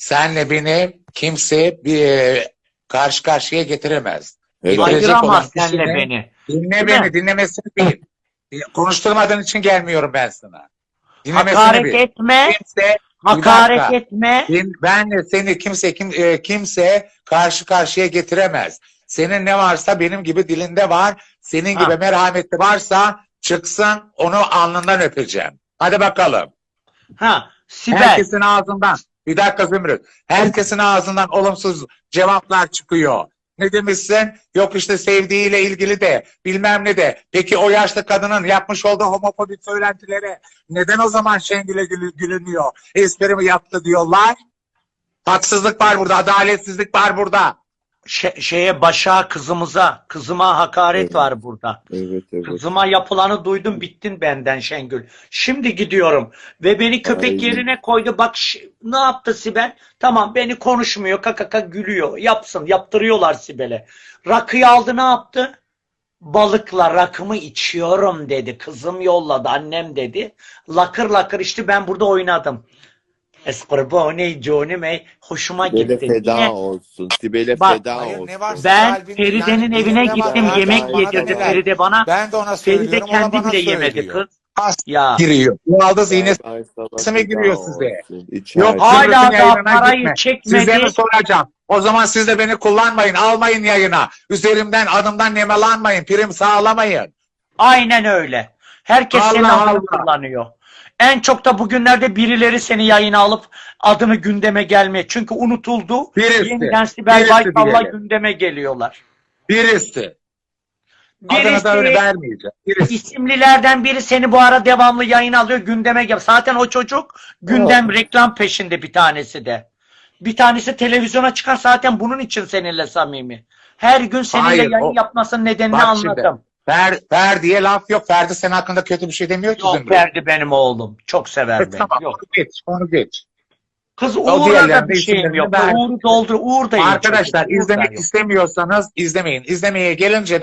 senle beni kimse bir e, karşı karşıya getiremez. Evet. Ayıramaz senle beni. Dinle Değil beni, mi? dinlemesini bil. Konuşturmadığın için gelmiyorum ben sana. Dinlemesini Hakaret bil. etme. Kimse, Hakaret etme. benle seni kimse kim, e, kimse karşı karşıya getiremez. Senin ne varsa benim gibi dilinde var. Senin Ha. gibi merhameti varsa çıksın onu alnından öpeceğim. Hadi bakalım. Ha, Sibel. Herkesin ağzından. Bir dakika Zümrüt. Herkesin ağzından olumsuz cevaplar çıkıyor. Ne demişsin? Yok işte sevdiğiyle ilgili de bilmem ne de. Peki o yaşlı kadının yapmış olduğu homofobik söylentilere neden o zaman Şengül'e gülü- gülünüyor? Espri yaptı diyorlar? Haksızlık var burada, adaletsizlik var burada. Şe- şeye Başak'a kızımıza, kızıma hakaret Evet. var burada. Evet evet. Kızıma yapılanı duydum bittin benden Şengül. Şimdi gidiyorum ve beni köpek Aynen. yerine koydu. Bak ne yaptı Sibel? Tamam beni konuşmuyor kakaka gülüyor. Yapsın yaptırıyorlar Sibel'e. Rakıyı aldı ne yaptı? Balıkla rakımı içiyorum dedi. Kızım yolladı annem dedi. Lakır lakır işte ben burada oynadım. Esqurbone Johnny May hoşuma Sibel'e gitti. feda Niye? olsun. Sibel'e Bak, feda hayır, olsun. ne varsa- Ben Feride'nin yani evine gittim bana yemek da- yedirdi bana da- Feride bana. Ben de ona Feride söylüyorum, o da kendi bana bile yemedi söylüyor. kız. Ya Giriyor. Bu aldı sana Sesime giriyor size. İçeride. Yok Hala da yayınına parayı gitme. çekmedi. Size mi soracağım? O zaman siz de beni kullanmayın, almayın yayına. Üzerimden, adımdan nemalanmayın, prim sağlamayın. Aynen öyle. Herkes senin Allah adını Allah. kullanıyor. En çok da bugünlerde birileri seni yayına alıp adını gündeme gelmeye. Çünkü unutuldu. Birisi, Yeniden Sibel Baykal'la gündeme geliyorlar. Birisi. Adını Birisi da öyle vermeyeceğim. Birisi. isimlilerden biri seni bu ara devamlı yayın alıyor gündeme gel. Zaten o çocuk gündem reklam peşinde bir tanesi de. Bir tanesi televizyona çıkar zaten bunun için seninle samimi. Her gün seninle Hayır, yayın o- yapmasının nedenini Bak şimdi, anladım. Fer, Ferdi'ye laf yok. Ferdi senin hakkında kötü bir şey demiyor ki Yok Zümrüt. Ferdi benim oğlum. Çok sever E, beni. tamam, Yok. onu geç, onu geç. Kız O Uğur'a da diğerlerinde bir şeyim isimlerini yok. ver. Uğur'u doldur. Uğur da iyi Arkadaşlar çocuk. Uğur da izlemek yok. istemiyorsanız izlemeyin. İzlemeye gelince de